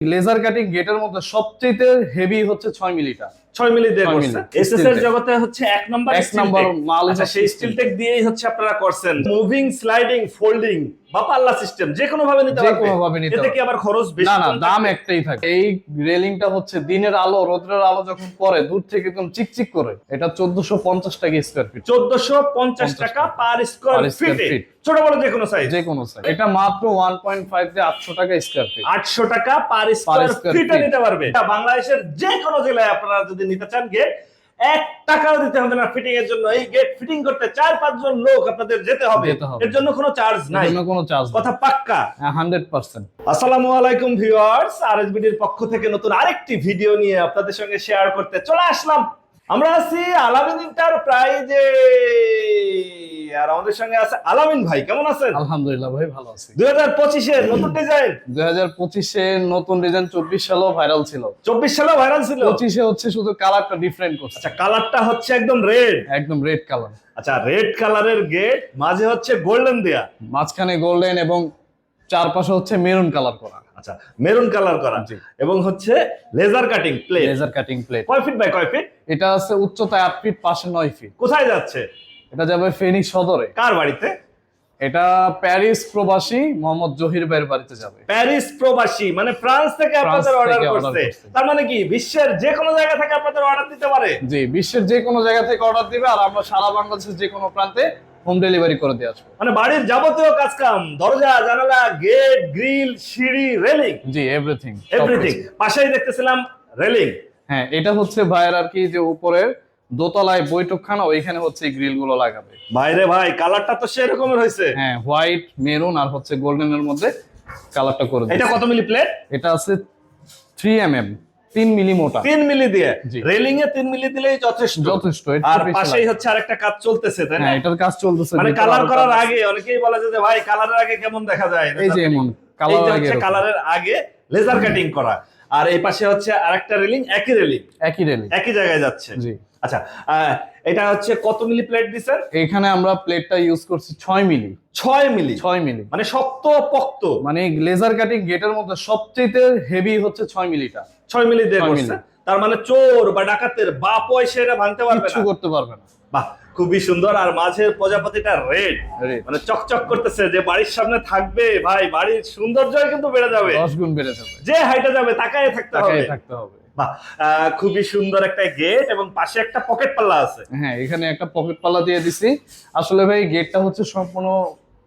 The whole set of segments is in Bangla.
লেজার কাটিং গেটের মধ্যে সবচেয়ে হেভি হচ্ছে ছয় মিলিটা ছয় মিলি দিয়ে ছয় করছেন এসএস এর জগতে হচ্ছে এক নম্বর এক নাম্বার মাল আচ্ছা সেই স্টিল টেক দিয়েই হচ্ছে আপনারা করছেন। মুভিং স্লাইডিং ফোল্ডিং বা পাল্লা সিস্টেম যে কোনো ভাবে নিতে পারবে। ভাবে নিতে এতে কি আবার খরচ বেশি না না দাম একটাই থাকে। এই রেলিংটা হচ্ছে দিনের আলো রোদ্রের আলো যখন পড়ে দূর থেকে একদম চিকচিক করে এটা চোদ্দশো পঞ্চাশ টাকা স্কোয়ার ফিট 1450 টাকা পার স্কয়ার ফিটে। ছোট বড় যে কোনো সাইজ যে কোনো size। এটা মাত্র ওয়ান পয়েন্ট ফাইভ দিয়ে আটশো টাকা স্কোয়ার ফিট 800 টাকা পার স্কয়ার ফিটে। নিতে পারবে। এটা বাংলাদেশের যে কোনো জেলায় আপনারা যদি নিতে চান গেট এক টাকাও দিতে হবে না ফিটিং এর জন্য। এই গেট ফিটিং করতে চার পাঁচজন লোক আপনাদের যেতে হবে। এর জন্য কোনো চার্জ নাই। কোনো চার্জ কথা পাক্কা? হান্ড্রেড পার্সেন্ট আসসালামু আলাইকুম ভিউয়ার্স আরএসবিডির পক্ষ থেকে নতুন আরেকটি ভিডিও নিয়ে আপনাদের সঙ্গে শেয়ার করতে চলে আসলাম। আমরা আছি আলামিন এন্টারপ্রাইজে আর আমাদের সঙ্গে আছে আলামিন ভাই কেমন আছেন? আলহামদুলিল্লাহ ভাই ভালো আছি। দুই হাজার পঁচিশের নতুন ডিজাইন দুই হাজার পঁচিশে নতুন ডিজাইন চব্বিশ সালেও ভাইরাল ছিল। চব্বিশ সালে ভাইরাল ছিল? পঁচিশে হচ্ছে শুধু কালারটা ডিফারেন্ট করছে। আচ্ছা কালারটা হচ্ছে একদম রেড একদম রেড কালার আচ্ছা রেড কালারের গেট মাঝে হচ্ছে গোল্ডেন দেয়া। মাঝখানে গোল্ডেন এবং চারপাশে হচ্ছে মেরুন কালার করা। আচ্ছা মেরুন কালার করা। এবং হচ্ছে laser cutting plate laser cutting plate কয় ফিট বাই কয় ফিট এটা আছে উচ্চতায় আট ফিট পাশে নয় ফিট কোথায় যাচ্ছে? এটা যাবে সদরে। কার বাড়িতে? এটা প্যারিস প্রবাসী মোহাম্মদ জহির ভাইয়ের বাড়িতে যাবে। প্যারিস প্রবাসী মানে ফ্রান্স থেকে আপনাদের অর্ডার করছে। তার মানে কি বিশ্বের যে কোনো জায়গা থেকে আপনাদের অর্ডার দিতে পারে? জি বিশ্বের যে কোনো জায়গা থেকে অর্ডার দিবে আর আমরা সারা বাংলাদেশের যে কোনো প্রান্তে হোম ডেলিভারি করে দিয়ে আসব। মানে বাড়ির যাবতীয় কাজ কাম দরজা জানালা গেট গ্রিল সিঁড়ি রেলিং। জি এভরিথিং এভরিথিং পাশেই দেখতেছিলাম রেলিং। হ্যাঁ এটা হচ্ছে ভাইয়ের আর কি যে উপরের দোতলায় বৈঠকখানা ওইখানে হচ্ছে এই গ্রিলগুলো লাগাবে। বাইরে ভাই কালারটা তো সেরকমের হয়েছে। হ্যাঁ হোয়াইট মেরুন আর হচ্ছে গোল্ডেন এর মধ্যে কালারটা করে এটা কত মিলি প্লেট? এটা আছে থ্রি এম এম তিন মিলি মোটা। তিন মিলি দিয়ে। রেলিং এ তিন মিলি দিলেই যথেষ্ট। যথেষ্ট আর পাশেই হচ্ছে আরেকটা কাজ চলতেছে তাই না? হ্যাঁ এটার কাজ চলতেছে মানে কালার করার আগে অনেকেই বলে যে ভাই কালারের আগে কেমন দেখা যায়? এই যে এমন কালার আগে কালারের আগে লেজার কাটিং করা। আর এই পাশে হচ্ছে আরেকটা রেলিং একই রেলিং একই রেলি একই জায়গায় যাচ্ছে। জি। আচ্ছা এটা হচ্ছে কত মিলি প্লেট দিছেন এখানে আমরা প্লেটটা ইউজ করছি ছয় মিলি। ছয় মিলি। ছয় মিলি। মানে শক্ত পক্ত। মানে লেজার কাটিং গেটের মধ্যে সবচেয়ে হেভি হচ্ছে ছয় মিলিটা। ছয় মিলি দিয়ে করছে। তার মানে চোর বা ডাকাতের বা পয়সা এটা ভাঙতে পারবে না। করতে পারবে না। বাহ খুবই সুন্দর। আর মাঝের প্রজাপতিটা রেড। মানে চকচক করতেছে যে বাড়ির সামনে থাকবে ভাই বাড়ির সৌন্দর্যই কিন্তু বেড়ে যাবে। দশ গুণ বেড়ে যাবে। যে হাইটা যাবে তাকায় থাকতে হবে। থাকতে হবে। খুবই সুন্দর একটা গেট এবং পাশে একটা পকেট পাল্লা আছে। হ্যাঁ এখানে একটা পকেট পাল্লা দিয়ে দিছি। আসলে ভাই গেটটা হচ্ছে সম্পূর্ণ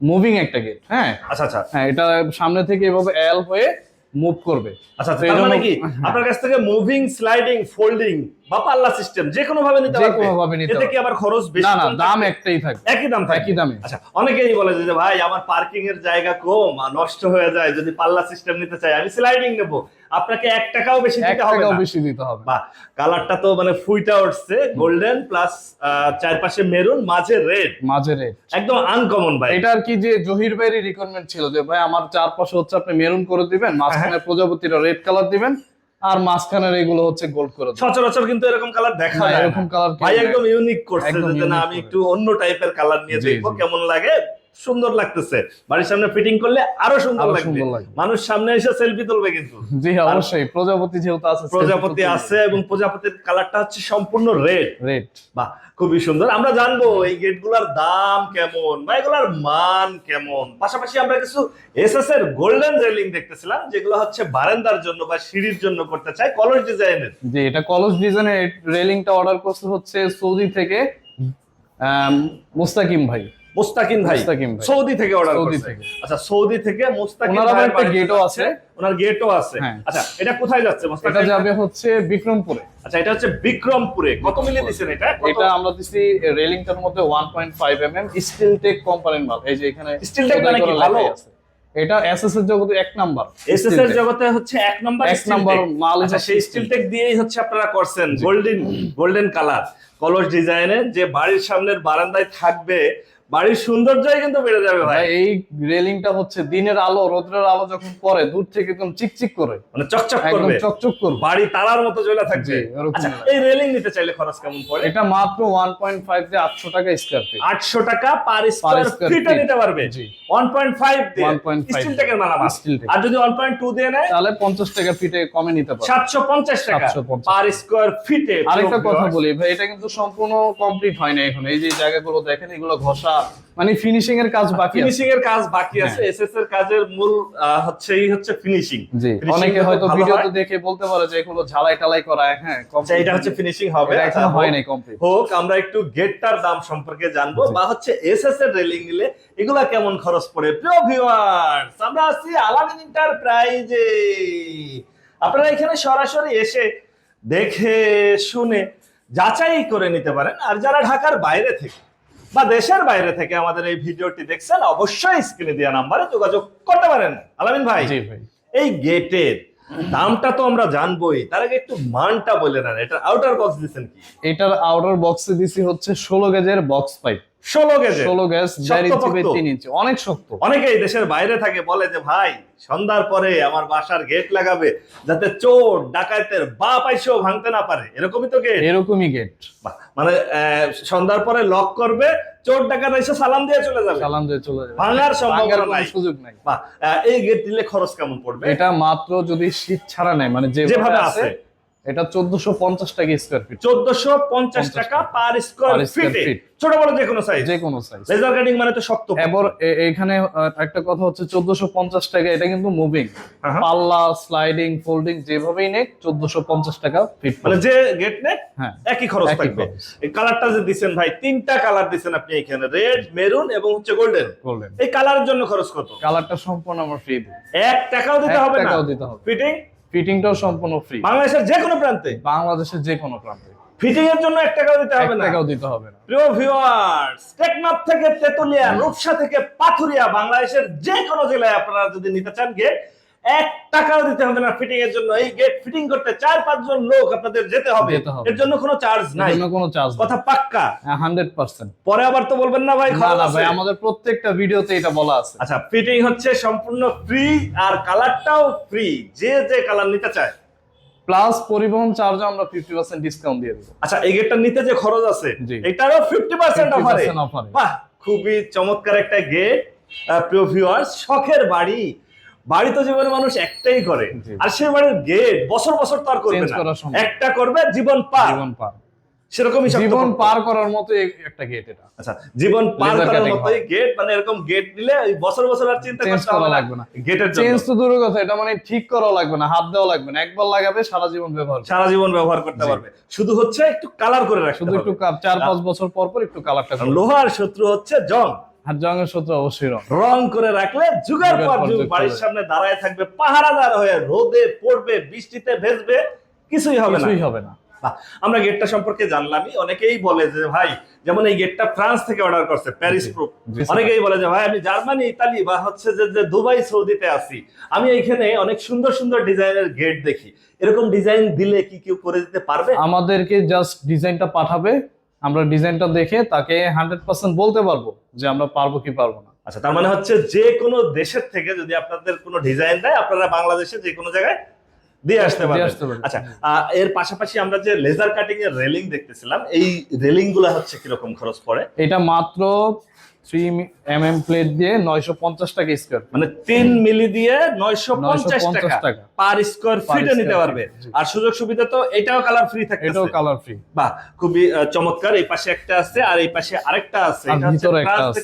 মুভিং একটা গেট হ্যাঁ? আচ্ছা আচ্ছা। হ্যাঁ এটা সামনে থেকে এভাবে এল হয়ে মুভ করবে। আচ্ছা তো তার মানে কি? আপনার কাছ থেকে মুভিং স্লাইডিং ফোল্ডিং বা পাল্লা সিস্টেম যে কোনো ভাবে নিতে পারবে। কোনো ভাবে নিতে এতে কি আবার খরচ বেশি না না দাম একটাই থাকবে। একই দাম থাকবে? একই দামে। আচ্ছা অনেকেই বলে যে ভাই আমার পার্কিং এর জায়গা কম নষ্ট হয়ে যায় যদি পাল্লা সিস্টেম নিতে চাই আমি স্লাইডিং নেব। আপনাকে এক টাকাও বেশি দিতে হবে না। বেশি দিতে হবে। বাহ কালারটা তো মানে ফুইটা উঠছে গোল্ডেন প্লাস চারপাশে মেরুন মাঝে রেড মাঝে রেড একদম আনকমন ভাই। এটা আর কি যে জহির ভাইয়ের রিকোয়ারমেন্ট ছিল যে ভাই আমার চারপাশে হচ্ছে আপনি মেরুন করে দিবেন মাঝখানে প্রজাপতিরা রেড কালার দিবেন আর মাঝখানের এগুলো হচ্ছে গোল্ড করে সচরাচর কিন্তু এরকম কালার দেখা যায় এরকম কালার ভাই একদম ইউনিক করছে যে না আমি একটু অন্য টাইপের কালার নিয়ে দেখব কেমন লাগে? সুন্দর লাগতেছে। বাড়ির সামনে ফিটিং করলে আরও সুন্দর লাগবে। মানুষ সামনে এসে সেলফি তুলবে কিন্তু। জি অবশ্যই। প্রজাপতি যেহেতু আছে প্রজাপতি আছে এবং প্রজাপতির কালারটা হচ্ছে সম্পূর্ণ রেড রেড বাহ খুবই সুন্দর। আমরা জানব এই গেটগুলোর দাম কেমন বা এগুলার মান কেমন? পাশাপাশি আমরা কিছু এসএস এর গোল্ডেন রেলিং দেখতেছিলাম যেগুলো হচ্ছে বারান্দার জন্য বা সিঁড়ির জন্য করতে চাই কলস ডিজাইনের। যে এটা কলস ডিজাইনের রেলিংটা অর্ডার করতে হচ্ছে সৌদি থেকে মুস্তাকিম ভাই। মুস্তাকিম ভাই। সৌদি থেকে অর্ডার করছে। আচ্ছা সৌদি থেকে ভাইয়ের একটা গেটও আছে। ওনার গেটও আছে। হ্যাঁ। আচ্ছা এটা কোথায় যাচ্ছে এটা যাবে হচ্ছে বিক্রমপুরে। আচ্ছা এটা হচ্ছে বিক্রমপুরে। কত মিলি এটা? এটা আমরা দিছি রেলিংটার মধ্যে 1.5 এমএম স্টিল টেক কোম্পানির মাল। এই যে এখানে Steel Tech মানে কি? ভালো? এটা এসএস এর জগতে এক নাম্বার। এসএস এর জগতে হচ্ছে এক নম্বর এক নাম্বার মাল আচ্ছা সেই স্টিল টেক দিয়েই হচ্ছে আপনারা করছেন গোল্ডেন গোল্ডেন কালার কলস ডিজাইনের যে বাড়ির সামনের বারান্দায় থাকবে বাড়ির সৌন্দর্যই কিন্তু বেড়ে যাবে ভাই। এই রেলিংটা হচ্ছে দিনের আলো রোদ্রের আলো যখন পড়ে দূর থেকে একদম চিকচিক করে। মানে চকচক একদম করবে। চকচক করবে। বাড়ি তারার মতো জ্বলে থাকবে। আচ্ছা এই রেলিং নিতে চাইলে খরচ কেমন পড়ে? এটা মাত্র ওয়ান পয়েন্ট ফাইভ দিয়ে আটশো টাকা স্কোয়ার ফিট আটশো টাকা পার স্কোয়ার ফিটে। নিতে পারবে। জি। ওয়ান পয়েন্ট ফাইভ দিয়ে 1.5 স্টিল টেকের মালামাল। আর যদি ওয়ান পয়েন্ট টু দিয়ে নেয়? তাহলে পঞ্চাশ টাকা ফিটে কমে নিতে পারবে। সাতশো পঞ্চাশ টাকা পার স্কোয়ার ফিটে আরেকটা কথা বলি ভাই এটা কিন্তু সম্পূর্ণ কমপ্লিট হয় না এখন। এই যে জায়গাগুলো দেখেন এগুলো ঘষা মানে ফিনিশিং এর কাজ বাকি ফিনিশিং এর কাজ বাকি আছে হ্যাঁ। এসএস এর কাজের মূল আহ, হচ্ছে ফিনিশিং জি অনেকে হয়তো ভিডিওতে দেখে বলতে পারে যে এগুলো ঝালাই টালাই করা হ্যাঁ এটা হচ্ছে ফিনিশিং হবে। এটা হয় নাই কমপ্লিট হোক আমরা একটু গেটটার দাম সম্পর্কে জানব বা হচ্ছে এসএস এর রেলিং নিলে এগুলা কেমন খরচ পড়ে? প্রিয় ভিউয়ার্স আমরা আছি আলামিন এন্টারপ্রাইজে আপনারা এখানে সরাসরি এসে দেখে শুনে যাচাই করে নিতে পারেন। আর যারা ঢাকার বাইরে থেকে বা দেশের বাইরে থেকে আমাদের এই ভিডিওটি দেখছেন অবশ্যই স্ক্রিনে দেওয়া নাম্বারে যোগাযোগ করতে পারেন। আলামিন ভাই জি ভাই। এই গেটের দামটা তো আমরা জানবোই। তার আগে একটু মানটা বলে নেন এটা আউটার বক্স দিচ্ছেন কি? এটার আউটার বক্সে দিছি হচ্ছে ষোলো গেজের বক্স পাইপ ষোলো গেজে ষোলো গ্যাস চার ইঞ্চি বাই তিন ইঞ্চি অনেক শক্ত। অনেকেই দেশের বাইরে থাকে বলে যে ভাই সন্ধ্যার পরে আমার বাসার গেট লাগাবে যাতে চোর ডাকাতের বা পাইসেও ভাঙতে না পারে। এরকমই তো গেট এরকমই গেট মানে আহ, সন্ধ্যার পরে লক করবে চোর ডাকাত এসে সালাম দিয়ে চলে যাবে। সালাম দিয়ে চলে যাবে। ভাঙার সম্ভাবনা নাই। সুযোগ নাই। এই গেট দিলে খরচ কেমন পড়বে? এটা মাত্র যদি শীত ছাড়া নেয় মানে যেভাবে আছে। এটা চোদ্দশো পঞ্চাশ টাকা স্কোয়ার ফিট চোদ্দশো পঞ্চাশ টাকা পার স্কোয়ার ফিটে। ছোট বড় যে কোনো সাইজ যে কোনো সাইজ লেজার কাটিং মানে তো শক্ত। এবার এখানে একটা কথা হচ্ছে চোদ্দশো পঞ্চাশ টাকা এটা কিন্তু মুভিং পাল্লা স্লাইডিং ফোল্ডিং যেভাবেই নেক চোদ্দশো পঞ্চাশ টাকা ফিট মানে যে গেট নে হ্যাঁ একই খরচ থাকবে। এই কালারটা যে দিচ্ছেন ভাই তিনটা কালার দিচ্ছেন আপনি এখানে। রেড মেরুন এবং হচ্ছে গোল্ডেন করলেন এই কালারের জন্য খরচ কত? কালারটা সম্পূর্ণ আমার ফ্রি এক টাকাও দিতে হবে না। টাকাও দিতে হবে। ফিটিং ফিটিংটাও সম্পূর্ণ ফ্রি বাংলাদেশের যে কোনো প্রান্তে। বাংলাদেশের যে কোনো প্রান্তে। ফিটিং এর জন্য এক টাকাও দিতে হবে না। টাকাও দিতে হবে না। প্রিয় ভিউয়ার্স টেকনাফ থেকে তেতুলিয়া রূপসা থেকে পাথুরিয়া বাংলাদেশের যে কোনো জেলায় আপনারা যদি নিতে চান গেট এক টাকাও দিতে হবে না ফিটিং এর জন্য। এই গেট ফিটিং করতে চার পাঁচজন লোক আপনাদের যেতে হবে। এর জন্য কোনো চার্জ নাই। কোনো চার্জ কথা পাক্কা? হান্ড্রেড পার্সেন্ট পরে আবার তো বলবেন না ভাই না না ভাই আমাদের প্রত্যেকটা ভিডিওতে এটা বলা আছে। আচ্ছা ফিটিং হচ্ছে সম্পূর্ণ ফ্রি আর কালারটাও ফ্রি যে যে কালার নিতে চায়। প্লাস পরিবহন চার্জে আমরা ফিফটি পার্সেন্ট ডিসকাউন্ট দিয়ে দেবো। আচ্ছা এই গেটটা নিতে যে খরচ আছে। এটারও ফিফটি পার্সেন্ট অফারে 50% অফারে বাহ খুবই চমৎকার একটা গেট প্রিয় ভিউয়ার্স শখের বাড়ি। বাড়ি তো জীবনে মানুষ একটাই করে। আর সে বাড়ির গেট বছর বছর তো আর করবে না। একটা করবে জীবন পার। জীবন পার। সেরকমই জীবন পার করার মতো একটা গেট এটা। আচ্ছা জীবন পার করার মতোই গেট মানে এরকম গেট দিলে ওই বছর বছর আর চিন্তা করতে করা হবে লাগবে না। গেটের চেঞ্জ তো দূরের কথা এটা মানে ঠিক করাও লাগবে না হাত দেওয়া লাগবে না। একবার লাগাবে সারা জীবন ব্যবহার সারা জীবন ব্যবহার করতে পারবে। শুধু হচ্ছে একটু কালার করে রাখতে শুধু একটু চার পাঁচ বছর পর পর একটু কালারটা লোহার শত্রু হচ্ছে জং। আর জঙ্গের সূত্র অবশ্যই রং। রং করে রাখলে যুগের পর যুগ বাড়ির সামনে দাঁড়ায় থাকবে পাহারাদার হয়ে রোদে পড়বে বৃষ্টিতে ভেজবে কিছুই হবে না। কিছুই হবে না। আমরা গেটটা সম্পর্কে জানলামই অনেকেই বলে যে ভাই যেমন এই গেটটা ফ্রান্স থেকে অর্ডার করছে প্যারিস প্রুফ। অনেকেই বলে যে ভাই আমি জার্মানি ইতালি বা হচ্ছে যে যে দুবাই সৌদিতে আছি। আমি এইখানে অনেক সুন্দর সুন্দর ডিজাইনের গেট দেখি। এরকম ডিজাইন দিলে কি কেউ করে দিতে পারবে? আমাদেরকে জাস্ট ডিজাইনটা পাঠাবে আমরা ডিজাইনটা দেখে তাকে হান্ড্রেড পার্সেন্ট বলতে পারব যে আমরা পারব কি পারব না। আচ্ছা তার মানে হচ্ছে যে কোনো দেশের থেকে যদি আপনাদের কোনো ডিজাইন দেয় আপনারা বাংলাদেশে যে কোনো জায়গায় দিয়ে আসতে পারবেন। আচ্ছা আহ, এর পাশাপাশি আমরা যে লেজার কাটিং এর রেলিং দেখতেছিলাম এই রেলিংগুলা হচ্ছে কীরকম খরচ পড়ে? এটা মাত্র থ্রি এম এম প্লেট দিয়ে নয়শো পঞ্চাশ টাকা স্কোয়ার মানে তিন মিলি দিয়ে নয়শো পঞ্চাশ টাকা। পার স্কোয়ার ফিটে নিতে পারবে। আর সুযোগ সুবিধা তো এটাও কালার ফ্রি থাকে এটাও কালার ফ্রি বাহ খুবই চমৎকার। এই পাশে একটা আছে আর এই পাশে আরেকটা আছে। আর ভিতরে একটা আছে।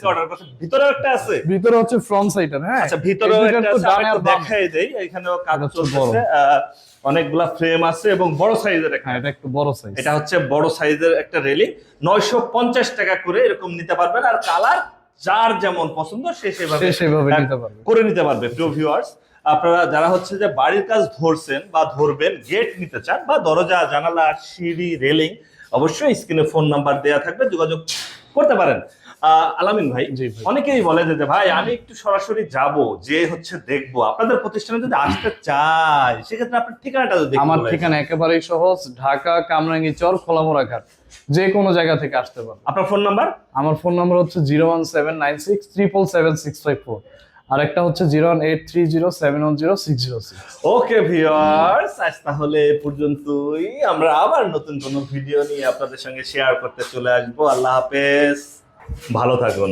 একটা ভিতরে হচ্ছে ফ্রন্ট সাইডের হ্যাঁ। আচ্ছা ভিতরেও একটা আছে। দেখাই দেই। এখানেও কাজ আহ, অনেকগুলা ফ্রেম আছে এবং বড় সাইজের একটা হ্যাঁ এটা একটু বড় সাইজ এটা হচ্ছে বড় সাইজের একটা রেলিং নয়শো পঞ্চাশ টাকা করে এরকম নিতে পারবেন আর কালার যার যেমন পছন্দ সে সেভাবে সেভাবে এক- নিতে পারবে। করে নিতে পারবে প্রিয় ভিউয়ার্স আপনারা যারা হচ্ছে যে বাড়ির কাজ ধরছেন বা ধরবেন গেট নিতে চান বা দরজা জানালা সিঁড়ি রেলিং অবশ্যই স্ক্রিনে ফোন নাম্বার দেওয়া থাকবে যোগাযোগ করতে পারেন। আলামিন ভাই অনেকেই বলে যে ভাই আমি একটু সরাসরি যাব যে হচ্ছে দেখব। আপনাদের প্রতিষ্ঠানে যদি আসতে চাই সেক্ষেত্রে আপনার ঠিকানাটা যদি আমার ঠিকানা একেবারেই সহজ ঢাকা কামরাঙ্গি চর খোলামোড়া ঘাট। যে কোনো জায়গা থেকে আসতে পারবে আপনার ফোন নাম্বার? আমার ফোন নাম্বার হচ্ছে zero one seven nine six triple seven six five four. আর একটা হচ্ছে zero one eight three zero seven one zero six zero six. Okay viewers আজ তাহলে এ পর্যন্তই। আমরা আবার নতুন কোনো ভিডিও নিয়ে আপনাদের সঙ্গে শেয়ার করতে চলে আসব। আল্লাহ হাফেজ। ভালো থাকুন